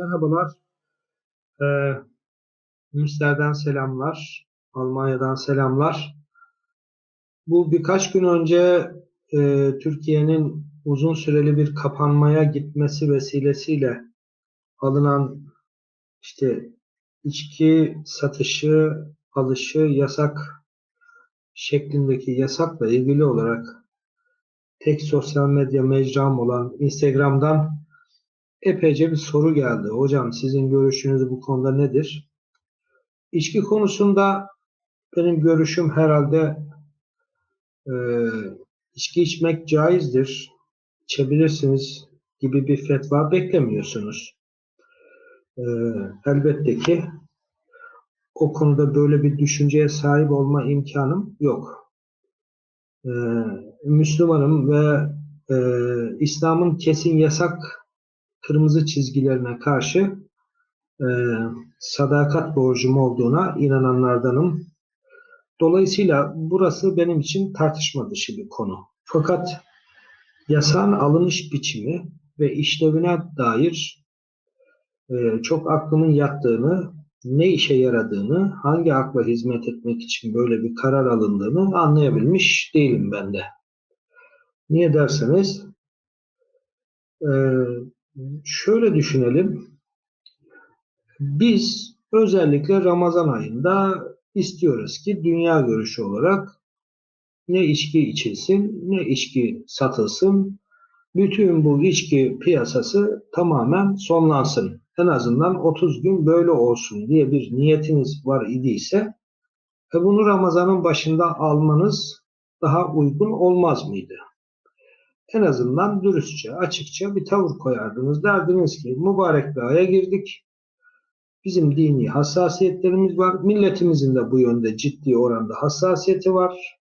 Merhabalar. Ee, Münster'den selamlar. Almanya'dan selamlar. Bu birkaç gün önce e, Türkiye'nin uzun süreli bir kapanmaya gitmesi vesilesiyle alınan işte içki satışı, alışı yasak şeklindeki yasakla ilgili olarak tek sosyal medya mecram olan Instagram'dan epeyce bir soru geldi. Hocam sizin görüşünüz bu konuda nedir? İçki konusunda benim görüşüm herhalde e, içki içmek caizdir, içebilirsiniz gibi bir fetva beklemiyorsunuz. E, elbette ki o konuda böyle bir düşünceye sahip olma imkanım yok. E, Müslümanım ve e, İslam'ın kesin yasak kırmızı çizgilerine karşı e, sadakat borcum olduğuna inananlardanım. Dolayısıyla burası benim için tartışma dışı bir konu. Fakat yasağın alınış biçimi ve işlevine dair e, çok aklımın yattığını, ne işe yaradığını, hangi akla hizmet etmek için böyle bir karar alındığını anlayabilmiş değilim ben de. Niye derseniz, e, şöyle düşünelim. Biz özellikle Ramazan ayında istiyoruz ki dünya görüşü olarak ne içki içilsin ne içki satılsın. Bütün bu içki piyasası tamamen sonlansın. En azından 30 gün böyle olsun diye bir niyetiniz var idiyse ve bunu Ramazan'ın başında almanız daha uygun olmaz mıydı? En azından dürüstçe, açıkça bir tavır koyardınız. Derdiniz ki mübarek bir aya girdik. Bizim dini hassasiyetlerimiz var. Milletimizin de bu yönde ciddi oranda hassasiyeti var.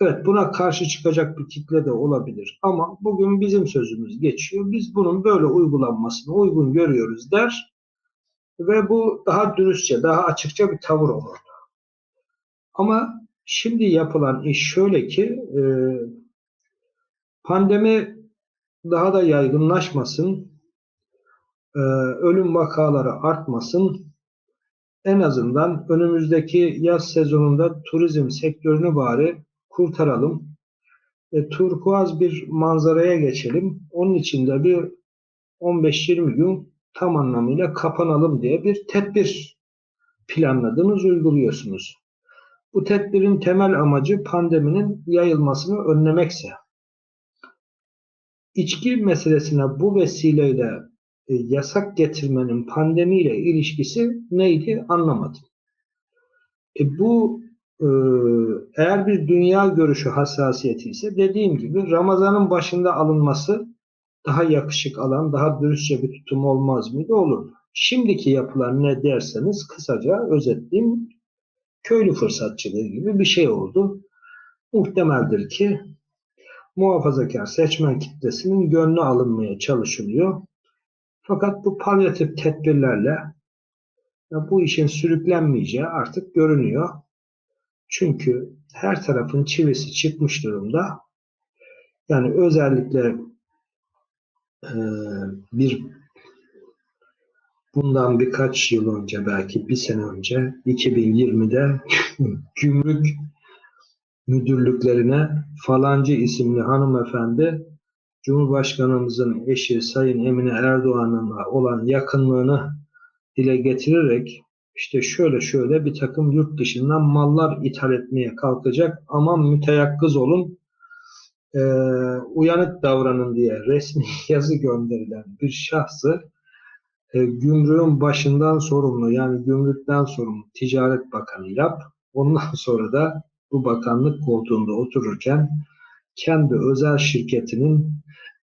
Evet buna karşı çıkacak bir kitle de olabilir. Ama bugün bizim sözümüz geçiyor. Biz bunun böyle uygulanmasını uygun görüyoruz der. Ve bu daha dürüstçe, daha açıkça bir tavır olurdu. Ama şimdi yapılan iş şöyle ki e, Pandemi daha da yaygınlaşmasın, e, ölüm vakaları artmasın, en azından önümüzdeki yaz sezonunda turizm sektörünü bari kurtaralım. E, turkuaz bir manzaraya geçelim. Onun için de bir 15-20 gün tam anlamıyla kapanalım diye bir tedbir planladınız, uyguluyorsunuz. Bu tedbirin temel amacı pandeminin yayılmasını önlemekse içki meselesine bu vesileyle e, yasak getirmenin pandemiyle ilişkisi neydi anlamadım. E, bu e, eğer bir dünya görüşü hassasiyeti ise dediğim gibi Ramazan'ın başında alınması daha yakışık alan, daha dürüstçe bir tutum olmaz mıydı? Olurdu. Şimdiki yapılan ne derseniz kısaca özetleyeyim köylü fırsatçılığı gibi bir şey oldu. Muhtemeldir ki muhafazakar seçmen kitlesinin gönlü alınmaya çalışılıyor. Fakat bu palyatif tedbirlerle bu işin sürüklenmeyeceği artık görünüyor. Çünkü her tarafın çivisi çıkmış durumda. Yani özellikle e, bir bundan birkaç yıl önce belki bir sene önce 2020'de gümrük müdürlüklerine falancı isimli hanımefendi Cumhurbaşkanımızın eşi Sayın Emine Erdoğan'la olan yakınlığını dile getirerek işte şöyle şöyle bir takım yurt dışından mallar ithal etmeye kalkacak aman müteyakkız olun e, uyanık davranın diye resmi yazı gönderilen bir şahsı e, gümrüğün başından sorumlu yani gümrükten sorumlu Ticaret Bakanı yap. Ondan sonra da bu bakanlık koltuğunda otururken kendi özel şirketinin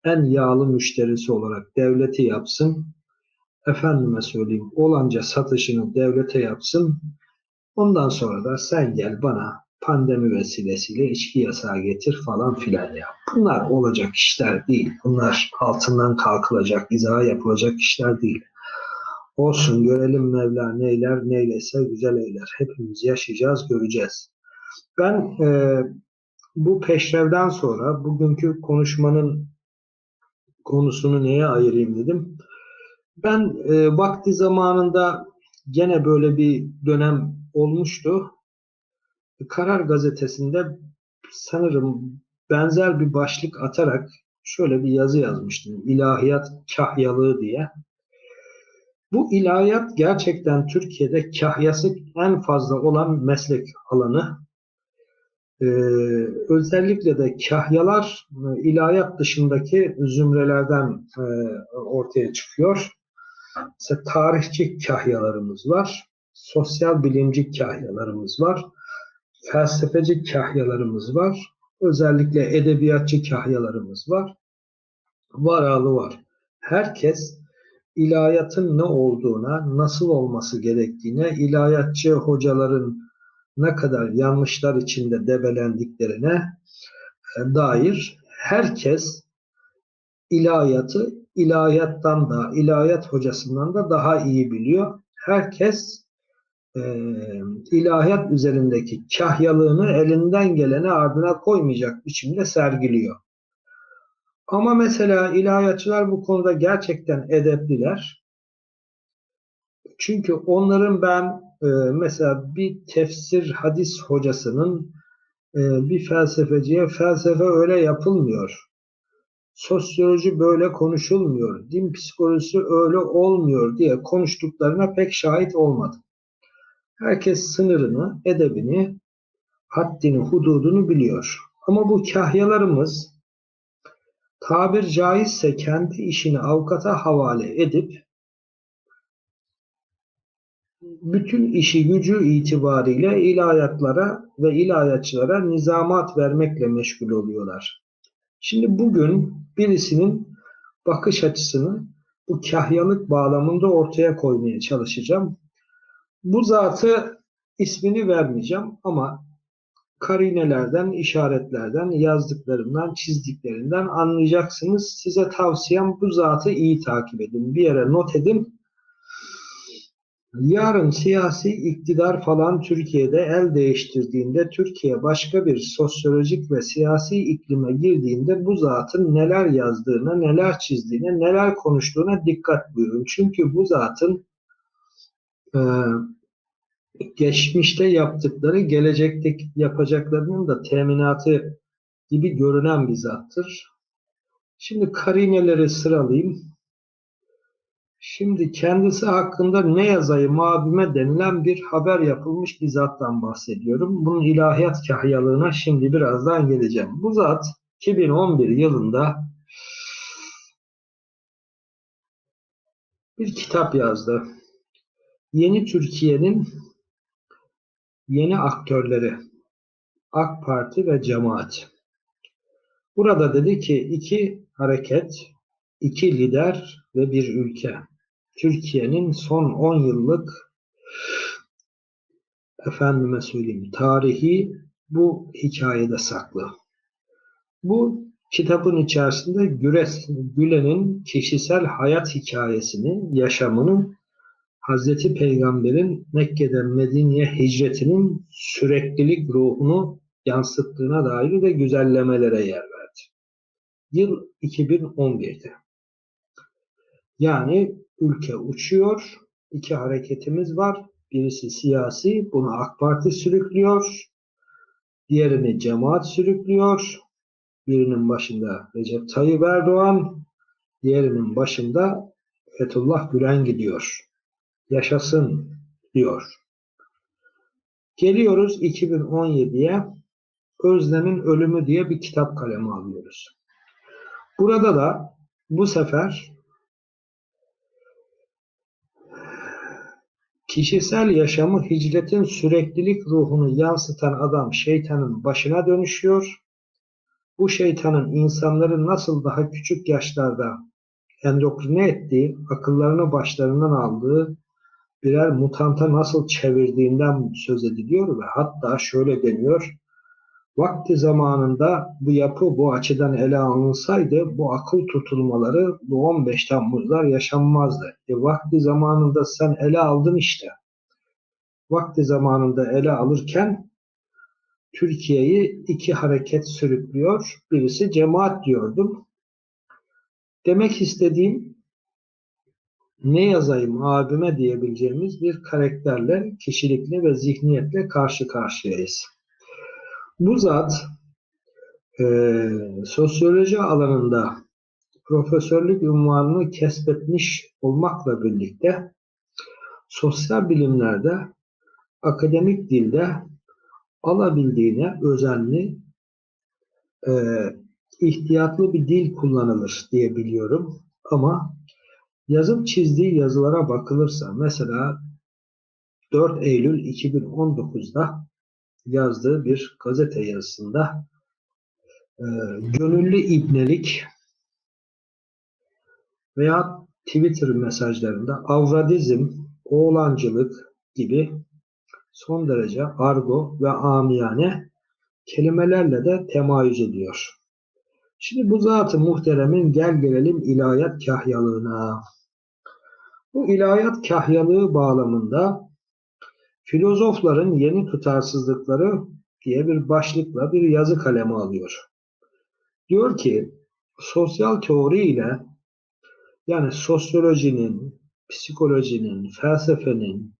en yağlı müşterisi olarak devleti yapsın. Efendime söyleyeyim olanca satışını devlete yapsın. Ondan sonra da sen gel bana pandemi vesilesiyle içki yasağı getir falan filan ya. Bunlar olacak işler değil. Bunlar altından kalkılacak, izah yapılacak işler değil. Olsun görelim Mevla neyler neylese güzel eyler. Hepimiz yaşayacağız, göreceğiz. Ben e, bu peşrevden sonra bugünkü konuşmanın konusunu neye ayırayım dedim. Ben e, vakti zamanında gene böyle bir dönem olmuştu. Karar gazetesinde sanırım benzer bir başlık atarak şöyle bir yazı yazmıştım. İlahiyat kahyalığı diye. Bu ilahiyat gerçekten Türkiye'de kahyası en fazla olan meslek alanı. Ee, özellikle de kahyalar e, ilahiyat dışındaki zümrelerden e, ortaya çıkıyor. Mesela tarihçi kahyalarımız var, sosyal bilimci kahyalarımız var, felsefeci kahyalarımız var, özellikle edebiyatçı kahyalarımız var. Varalı var. Herkes ilahiyatın ne olduğuna, nasıl olması gerektiğine, ilahiyatçı hocaların ne kadar yanlışlar içinde debelendiklerine e, dair herkes ilahiyatı ilahiyattan da, ilahiyat hocasından da daha iyi biliyor. Herkes e, ilahiyat üzerindeki kahyalığını elinden geleni ardına koymayacak biçimde sergiliyor. Ama mesela ilahiyatçılar bu konuda gerçekten edepliler. Çünkü onların ben e, mesela bir tefsir hadis hocasının e, bir felsefeciye felsefe öyle yapılmıyor. Sosyoloji böyle konuşulmuyor. Din psikolojisi öyle olmuyor diye konuştuklarına pek şahit olmadım. Herkes sınırını, edebini, haddini, hududunu biliyor. Ama bu kahyalarımız tabir caizse kendi işini avukata havale edip bütün işi gücü itibariyle ilahiyatlara ve ilahiyatçılara nizamat vermekle meşgul oluyorlar. Şimdi bugün birisinin bakış açısını bu kahyalık bağlamında ortaya koymaya çalışacağım. Bu zatı ismini vermeyeceğim ama karinelerden, işaretlerden, yazdıklarından, çizdiklerinden anlayacaksınız. Size tavsiyem bu zatı iyi takip edin. Bir yere not edin. Yarın siyasi iktidar falan Türkiye'de el değiştirdiğinde, Türkiye başka bir sosyolojik ve siyasi iklime girdiğinde bu zatın neler yazdığına, neler çizdiğine, neler konuştuğuna dikkat buyurun. Çünkü bu zatın e, geçmişte yaptıkları gelecekte yapacaklarının da teminatı gibi görünen bir zattır. Şimdi karineleri sıralayayım. Şimdi kendisi hakkında ne yazayım abime denilen bir haber yapılmış bir zattan bahsediyorum. Bunun ilahiyat kahyalığına şimdi birazdan geleceğim. Bu zat 2011 yılında bir kitap yazdı. Yeni Türkiye'nin yeni aktörleri AK Parti ve cemaat. Burada dedi ki iki hareket, iki lider ve bir ülke. Türkiye'nin son 10 yıllık efendime söyleyeyim tarihi bu hikayede saklı. Bu kitabın içerisinde Gülen'in kişisel hayat hikayesini, yaşamını Hazreti Peygamber'in Mekke'den Medine'ye hicretinin süreklilik ruhunu yansıttığına dair de güzellemelere yer verdi. Yıl 2011'de. Yani ülke uçuyor, iki hareketimiz var. Birisi siyasi, bunu AK Parti sürüklüyor. Diğerini cemaat sürüklüyor. Birinin başında Recep Tayyip Erdoğan, diğerinin başında Fethullah Gülen gidiyor yaşasın diyor. Geliyoruz 2017'ye Özlem'in Ölümü diye bir kitap kalemi alıyoruz. Burada da bu sefer kişisel yaşamı hicretin süreklilik ruhunu yansıtan adam şeytanın başına dönüşüyor. Bu şeytanın insanları nasıl daha küçük yaşlarda endokrine ettiği, akıllarını başlarından aldığı birer mutanta nasıl çevirdiğinden söz ediliyor ve hatta şöyle deniyor. Vakti zamanında bu yapı bu açıdan ele alınsaydı bu akıl tutulmaları bu 15 Temmuzlar yaşanmazdı. E, vakti zamanında sen ele aldın işte. Vakti zamanında ele alırken Türkiye'yi iki hareket sürüklüyor. Birisi cemaat diyordum. Demek istediğim ne yazayım abime diyebileceğimiz bir karakterle, kişilikle ve zihniyetle karşı karşıyayız. Bu zat e, sosyoloji alanında profesörlük unvanını kesbetmiş olmakla birlikte sosyal bilimlerde akademik dilde alabildiğine özenli e, ihtiyatlı bir dil kullanılır diye biliyorum. Ama yazıp çizdiği yazılara bakılırsa mesela 4 Eylül 2019'da yazdığı bir gazete yazısında e, gönüllü ibnelik veya Twitter mesajlarında avradizm, oğlancılık gibi son derece argo ve amiyane kelimelerle de temayüz ediyor. Şimdi bu zatı muhteremin gel gelelim ilahiyat kahyalığına. Bu ilahiyat kahyalığı bağlamında filozofların yeni tutarsızlıkları diye bir başlıkla bir yazı kalemi alıyor. Diyor ki sosyal teori ile yani sosyolojinin, psikolojinin, felsefenin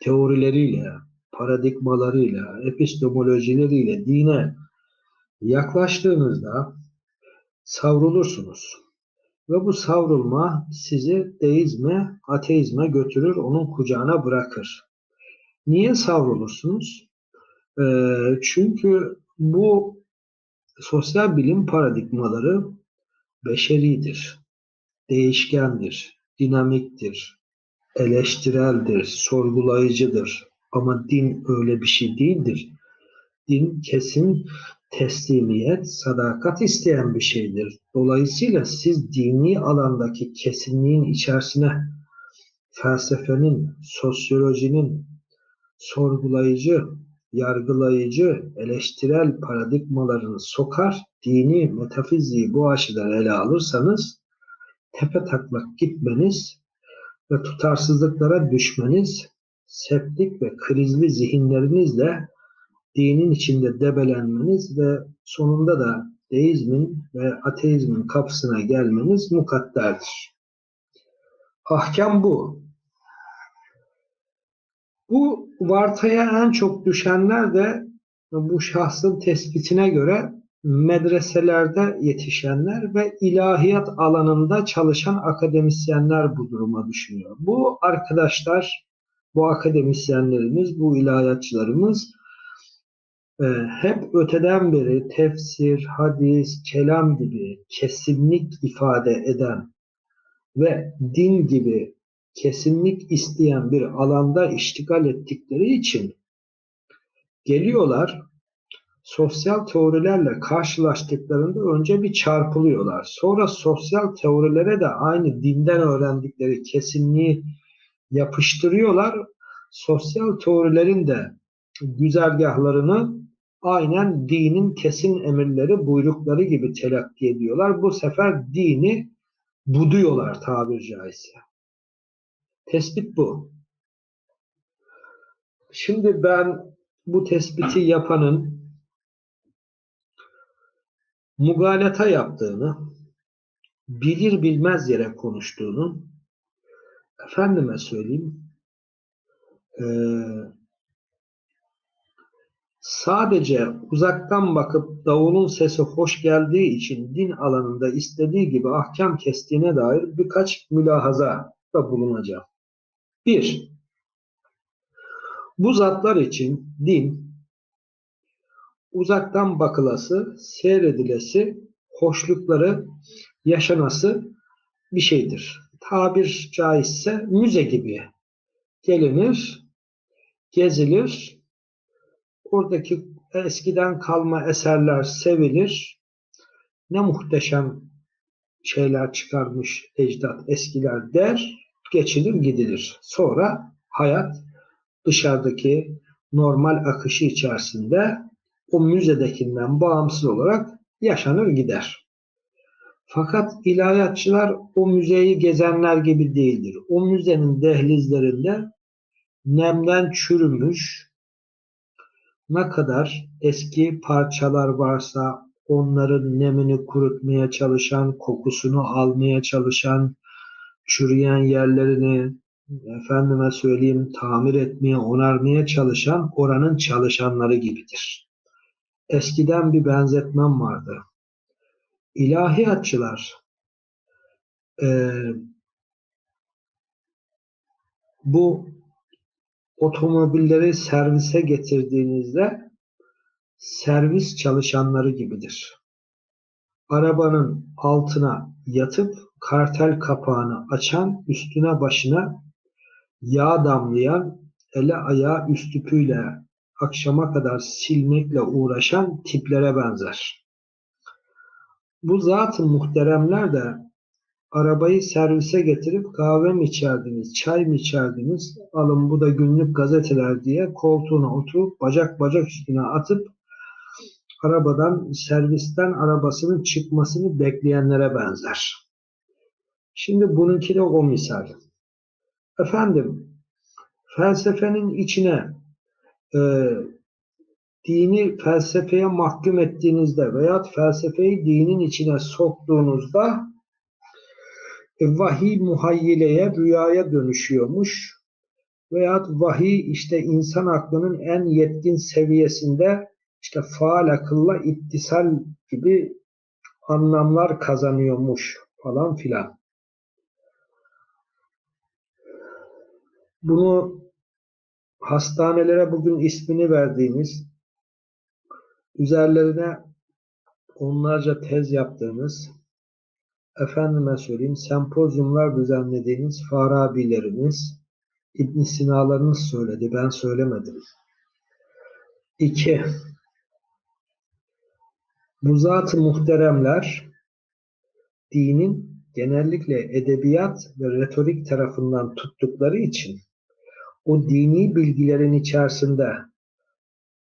teorileriyle, paradigmalarıyla, epistemolojileriyle dine yaklaştığınızda savrulursunuz. Ve bu savrulma sizi deizme, ateizme götürür, onun kucağına bırakır. Niye savrulursunuz? Ee, çünkü bu sosyal bilim paradigmaları beşeridir, değişkendir, dinamiktir, eleştireldir, sorgulayıcıdır. Ama din öyle bir şey değildir. Din kesin teslimiyet, sadakat isteyen bir şeydir. Dolayısıyla siz dini alandaki kesinliğin içerisine felsefenin, sosyolojinin sorgulayıcı, yargılayıcı, eleştirel paradigmalarını sokar, dini, metafiziği bu açıdan ele alırsanız tepe taklak gitmeniz ve tutarsızlıklara düşmeniz, septik ve krizli zihinlerinizle dinin içinde debelenmeniz ve sonunda da deizmin ve ateizmin kapısına gelmeniz mukadderdir. Ahkam bu. Bu vartaya en çok düşenler de bu şahsın tespitine göre medreselerde yetişenler ve ilahiyat alanında çalışan akademisyenler bu duruma düşünüyor. Bu arkadaşlar, bu akademisyenlerimiz, bu ilahiyatçılarımız e, hep öteden beri tefsir, hadis, kelam gibi kesinlik ifade eden ve din gibi kesinlik isteyen bir alanda iştigal ettikleri için geliyorlar sosyal teorilerle karşılaştıklarında önce bir çarpılıyorlar. Sonra sosyal teorilere de aynı dinden öğrendikleri kesinliği yapıştırıyorlar. Sosyal teorilerin de güzergahlarını aynen dinin kesin emirleri, buyrukları gibi telakki ediyorlar. Bu sefer dini buduyorlar tabiri caizse. Tespit bu. Şimdi ben bu tespiti yapanın mugalata yaptığını, bilir bilmez yere konuştuğunu, efendime söyleyeyim, e, sadece uzaktan bakıp davulun sesi hoş geldiği için din alanında istediği gibi ahkam kestiğine dair birkaç mülahaza da bulunacağım. Bir, bu zatlar için din uzaktan bakılası, seyredilesi, hoşlukları yaşanası bir şeydir. Tabir caizse müze gibi gelinir, gezilir, oradaki eskiden kalma eserler sevilir. Ne muhteşem şeyler çıkarmış ecdat eskiler der, geçilir gidilir. Sonra hayat dışarıdaki normal akışı içerisinde o müzedekinden bağımsız olarak yaşanır gider. Fakat ilahiyatçılar o müzeyi gezenler gibi değildir. O müzenin dehlizlerinde nemden çürümüş ne kadar eski parçalar varsa onların nemini kurutmaya çalışan, kokusunu almaya çalışan, çürüyen yerlerini efendime söyleyeyim tamir etmeye, onarmaya çalışan oranın çalışanları gibidir. Eskiden bir benzetmem vardı. İlahiyatçılar e, bu otomobilleri servise getirdiğinizde servis çalışanları gibidir. Arabanın altına yatıp kartel kapağını açan, üstüne başına yağ damlayan, ele ayağı üstüpüyle akşama kadar silmekle uğraşan tiplere benzer. Bu zat-ı muhteremler de arabayı servise getirip kahve mi içerdiniz, çay mı içerdiniz, alın bu da günlük gazeteler diye koltuğuna oturup bacak bacak üstüne atıp arabadan, servisten arabasının çıkmasını bekleyenlere benzer. Şimdi bununki de o misal. Efendim, felsefenin içine e, dini felsefeye mahkum ettiğinizde veya felsefeyi dinin içine soktuğunuzda e, vahiy muhayyileye, rüyaya dönüşüyormuş. Veyahut vahiy işte insan aklının en yetkin seviyesinde işte faal akılla ittisal gibi anlamlar kazanıyormuş falan filan. Bunu hastanelere bugün ismini verdiğimiz, üzerlerine onlarca tez yaptığımız, efendime söyleyeyim sempozyumlar düzenlediğimiz Farabilerimiz, İbn Sina'larınız söyledi, ben söylemedim. İki, bu zat-ı muhteremler dinin genellikle edebiyat ve retorik tarafından tuttukları için o dini bilgilerin içerisinde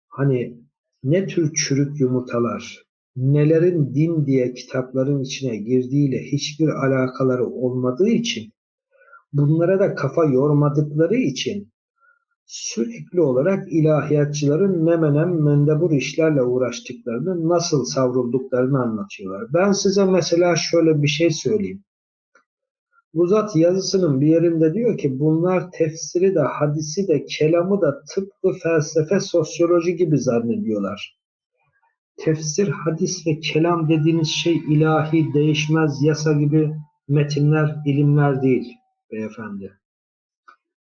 hani ne tür çürük yumurtalar, nelerin din diye kitapların içine girdiğiyle hiçbir alakaları olmadığı için bunlara da kafa yormadıkları için sürekli olarak ilahiyatçıların memenem mendebur işlerle uğraştıklarını, nasıl savrulduklarını anlatıyorlar. Ben size mesela şöyle bir şey söyleyeyim. Bu zat yazısının bir yerinde diyor ki bunlar tefsiri de, hadisi de, kelamı da tıpkı felsefe, sosyoloji gibi zannediyorlar. Tefsir, hadis ve kelam dediğiniz şey ilahi, değişmez, yasa gibi metinler, ilimler değil beyefendi.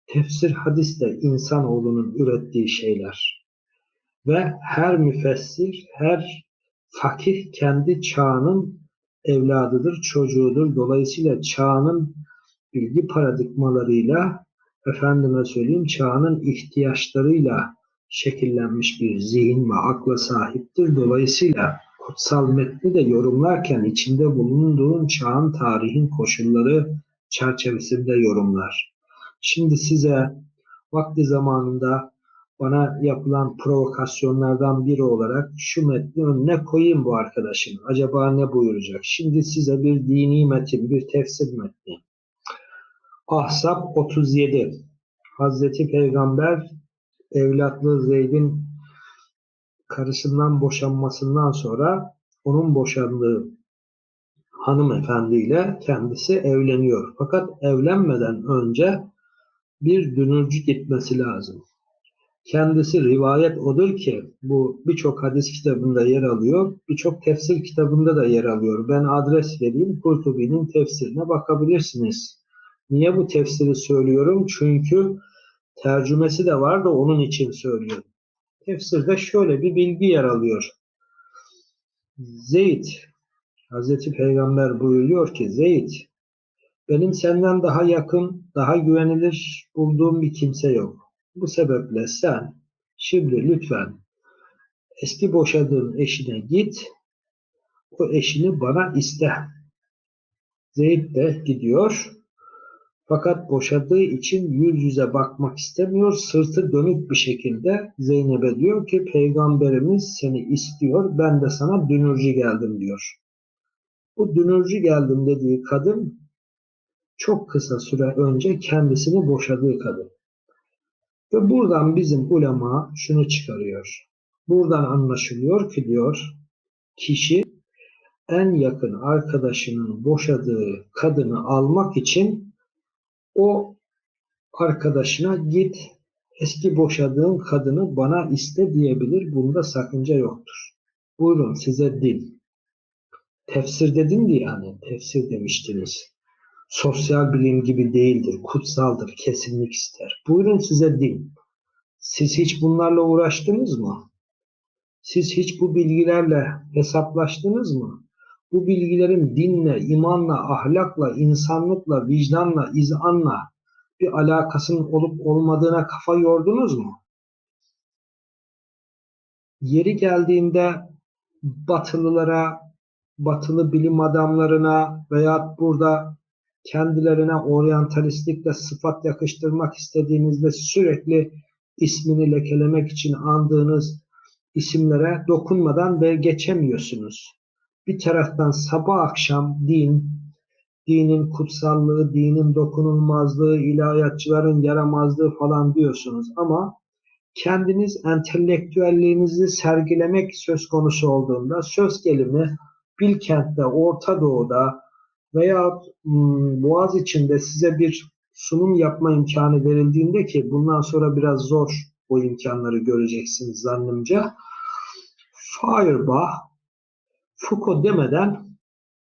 Tefsir, hadis de insanoğlunun ürettiği şeyler. Ve her müfessir, her fakih kendi çağının evladıdır, çocuğudur. Dolayısıyla çağının bilgi paradigmalarıyla efendime söyleyeyim çağının ihtiyaçlarıyla şekillenmiş bir zihin ve akla sahiptir. Dolayısıyla kutsal metni de yorumlarken içinde bulunduğun çağın tarihin koşulları çerçevesinde yorumlar. Şimdi size vakti zamanında bana yapılan provokasyonlardan biri olarak şu metni önüne koyayım bu arkadaşın. Acaba ne buyuracak? Şimdi size bir dini metin, bir tefsir metni. Ahzab 37 Hazreti Peygamber evlatlı Zeyd'in karısından boşanmasından sonra onun boşandığı hanımefendiyle kendisi evleniyor. Fakat evlenmeden önce bir dünürcü gitmesi lazım. Kendisi rivayet odur ki bu birçok hadis kitabında yer alıyor, birçok tefsir kitabında da yer alıyor. Ben adres vereyim, Kurtubi'nin tefsirine bakabilirsiniz. Niye bu tefsiri söylüyorum? Çünkü tercümesi de var da onun için söylüyorum. Tefsirde şöyle bir bilgi yer alıyor. Zeyd, Hazreti Peygamber buyuruyor ki Zeyd, benim senden daha yakın, daha güvenilir bulduğum bir kimse yok. Bu sebeple sen şimdi lütfen eski boşadığın eşine git, o eşini bana iste. Zeyd de gidiyor. Fakat boşadığı için yüz yüze bakmak istemiyor. Sırtı dönük bir şekilde Zeynep'e diyor ki Peygamberimiz seni istiyor. Ben de sana dünürcü geldim diyor. Bu dünürcü geldim dediği kadın çok kısa süre önce kendisini boşadığı kadın. Ve buradan bizim ulema şunu çıkarıyor. Buradan anlaşılıyor ki diyor kişi en yakın arkadaşının boşadığı kadını almak için o arkadaşına git eski boşadığın kadını bana iste diyebilir. Bunda sakınca yoktur. Buyurun size din. Tefsir dedin diye yani tefsir demiştiniz. Sosyal bilim gibi değildir, kutsaldır, kesinlik ister. Buyurun size din. Siz hiç bunlarla uğraştınız mı? Siz hiç bu bilgilerle hesaplaştınız mı? Bu bilgilerin dinle, imanla, ahlakla, insanlıkla, vicdanla, izanla bir alakasının olup olmadığına kafa yordunuz mu? Yeri geldiğinde batılılara, batılı bilim adamlarına veya burada kendilerine oryantalistlikle sıfat yakıştırmak istediğinizde sürekli ismini lekelemek için andığınız isimlere dokunmadan ve geçemiyorsunuz. Bir taraftan sabah akşam din, dinin kutsallığı, dinin dokunulmazlığı, ilahiyatçıların yaramazlığı falan diyorsunuz ama kendiniz entelektüelliğinizi sergilemek söz konusu olduğunda söz gelimi Bilkent'te, Orta Doğu'da veya Boğaz içinde size bir sunum yapma imkanı verildiğinde ki bundan sonra biraz zor o imkanları göreceksiniz zannımca. Feuerbach, Foucault demeden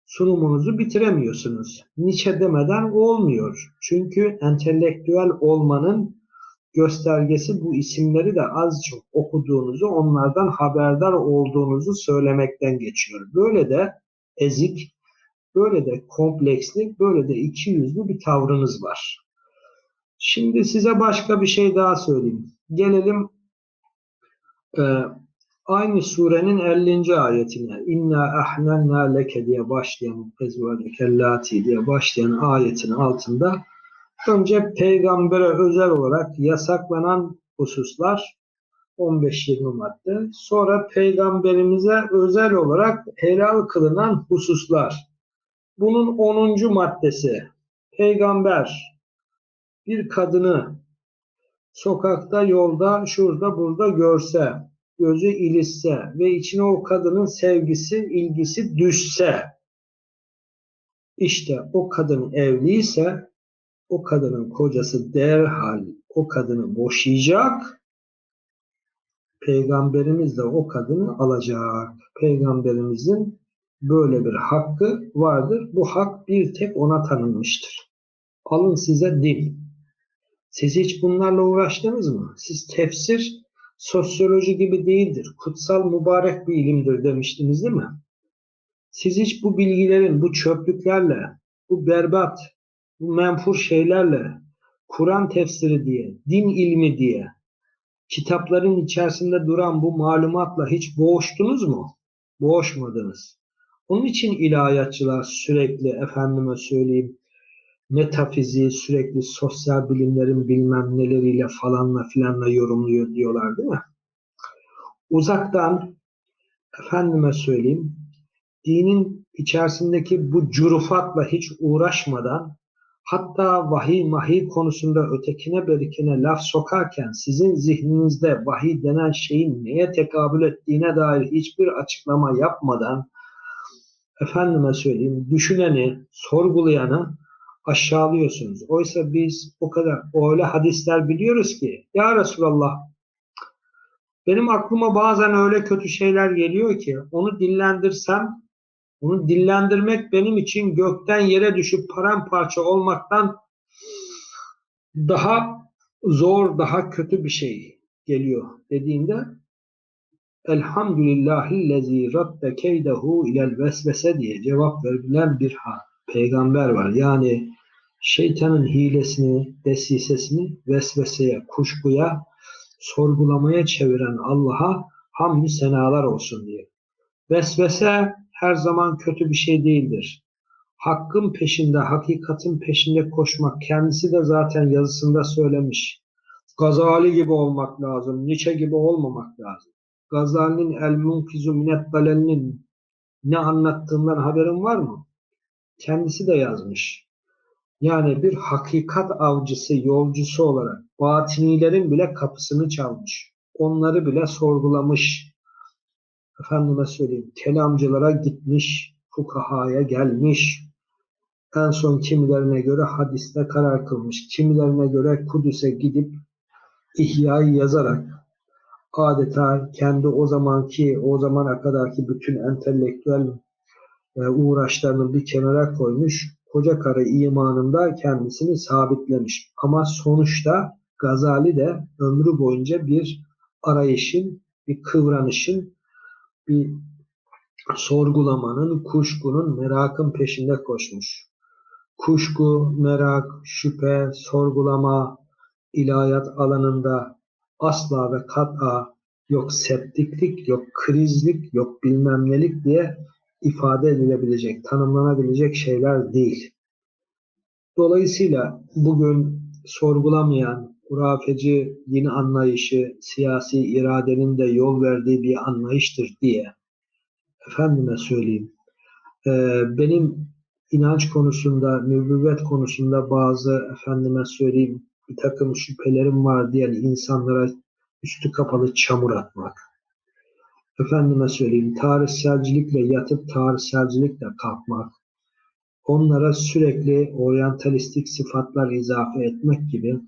sunumunuzu bitiremiyorsunuz. Nietzsche demeden olmuyor. Çünkü entelektüel olmanın göstergesi bu isimleri de az çok okuduğunuzu, onlardan haberdar olduğunuzu söylemekten geçiyor. Böyle de ezik, böyle de kompleksli, böyle de iki yüzlü bir tavrınız var. Şimdi size başka bir şey daha söyleyeyim. Gelelim e, aynı surenin 50. ayetine. İnna ahnenna leke diye başlayan ezvadekellati diye başlayan ayetin altında önce peygambere özel olarak yasaklanan hususlar 15-20 madde. Sonra peygamberimize özel olarak helal kılınan hususlar. Bunun 10. maddesi. Peygamber bir kadını sokakta, yolda, şurada, burada görse, gözü ilişse ve içine o kadının sevgisi, ilgisi düşse, işte o kadın evliyse, o kadının kocası derhal o kadını boşayacak, Peygamberimiz de o kadını alacak. Peygamberimizin böyle bir hakkı vardır. Bu hak bir tek ona tanınmıştır. Alın size din. Siz hiç bunlarla uğraştınız mı? Siz tefsir sosyoloji gibi değildir. Kutsal mübarek bir ilimdir demiştiniz değil mi? Siz hiç bu bilgilerin, bu çöplüklerle, bu berbat, bu menfur şeylerle, Kur'an tefsiri diye, din ilmi diye, kitapların içerisinde duran bu malumatla hiç boğuştunuz mu? Boğuşmadınız. Onun için ilahiyatçılar sürekli efendime söyleyeyim metafiziği sürekli sosyal bilimlerin bilmem neleriyle falanla filanla yorumluyor diyorlar değil mi? Uzaktan efendime söyleyeyim dinin içerisindeki bu curufatla hiç uğraşmadan hatta vahiy mahiy konusunda ötekine berikine laf sokarken sizin zihninizde vahiy denen şeyin neye tekabül ettiğine dair hiçbir açıklama yapmadan efendime söyleyeyim düşüneni, sorgulayanı aşağılıyorsunuz. Oysa biz o kadar öyle hadisler biliyoruz ki ya Resulallah benim aklıma bazen öyle kötü şeyler geliyor ki onu dillendirsem onu dillendirmek benim için gökten yere düşüp paramparça olmaktan daha zor, daha kötü bir şey geliyor dediğinde Elhamdülillahillezî radde keydehu ilel vesvese diye cevap verilen bir peygamber var. Yani şeytanın hilesini, desisesini vesveseye, kuşkuya, sorgulamaya çeviren Allah'a hamdü senalar olsun diye. Vesvese her zaman kötü bir şey değildir. Hakkın peşinde, hakikatin peşinde koşmak kendisi de zaten yazısında söylemiş. Gazali gibi olmak lazım, Nietzsche gibi olmamak lazım. Gazali'nin El Munkizu Minet Dalel'inin ne anlattığından haberin var mı? Kendisi de yazmış. Yani bir hakikat avcısı, yolcusu olarak batinilerin bile kapısını çalmış. Onları bile sorgulamış. Efendime söyleyeyim, kelamcılara gitmiş, fukahaya gelmiş. en son kimilerine göre hadiste karar kılmış, kimilerine göre Kudüs'e gidip İhya'yı yazarak adeta kendi o zamanki, o zamana kadarki bütün entelektüel e, uğraşlarını bir kenara koymuş, koca karı imanında kendisini sabitlemiş. Ama sonuçta Gazali de ömrü boyunca bir arayışın, bir kıvranışın, bir sorgulamanın, kuşkunun, merakın peşinde koşmuş. Kuşku, merak, şüphe, sorgulama, ilahiyat alanında asla ve kat'a yok septiklik, yok krizlik, yok bilmem nelik diye ifade edilebilecek, tanımlanabilecek şeyler değil. Dolayısıyla bugün sorgulamayan, hurafeci din anlayışı, siyasi iradenin de yol verdiği bir anlayıştır diye efendime söyleyeyim. Ee, benim inanç konusunda, nübüvvet konusunda bazı efendime söyleyeyim bir takım şüphelerim var diyen insanlara üstü kapalı çamur atmak. Efendime söyleyeyim tarihselcilikle yatıp tarihselcilikle kalkmak. Onlara sürekli oryantalistik sıfatlar izafe etmek gibi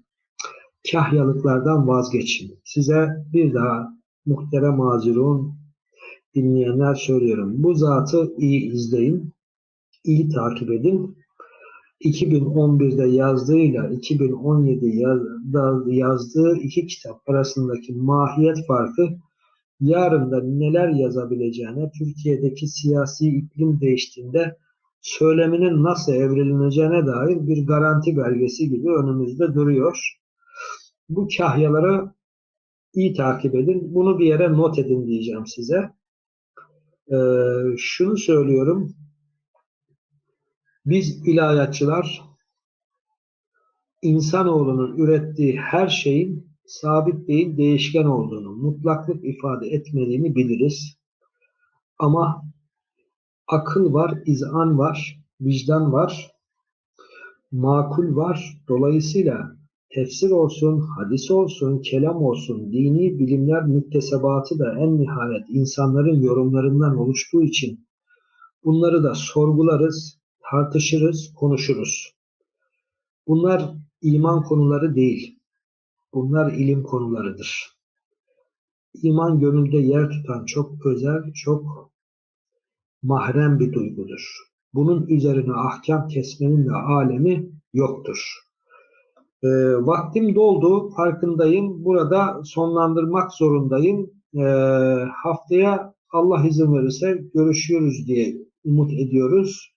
kahyalıklardan vazgeçin. Size bir daha muhterem mazirun dinleyenler söylüyorum. Bu zatı iyi izleyin, iyi takip edin. 2011'de yazdığıyla 2017'de yazdığı iki kitap arasındaki mahiyet farkı yarın da neler yazabileceğine, Türkiye'deki siyasi iklim değiştiğinde söyleminin nasıl evrilineceğine dair bir garanti belgesi gibi önümüzde duruyor. Bu kahyaları iyi takip edin. Bunu bir yere not edin diyeceğim size. Ee, şunu söylüyorum. Biz ilahiyatçılar insanoğlunun ürettiği her şeyin sabit değil değişken olduğunu, mutlaklık ifade etmediğini biliriz. Ama akıl var, izan var, vicdan var, makul var. Dolayısıyla tefsir olsun, hadis olsun, kelam olsun, dini bilimler müktesebatı da en nihayet insanların yorumlarından oluştuğu için bunları da sorgularız, tartışırız, konuşuruz. Bunlar iman konuları değil. Bunlar ilim konularıdır. İman gönülde yer tutan çok özel, çok mahrem bir duygudur. Bunun üzerine ahkam kesmenin de alemi yoktur. E, vaktim doldu, farkındayım. Burada sonlandırmak zorundayım. E, haftaya Allah izin verirse görüşüyoruz diye umut ediyoruz.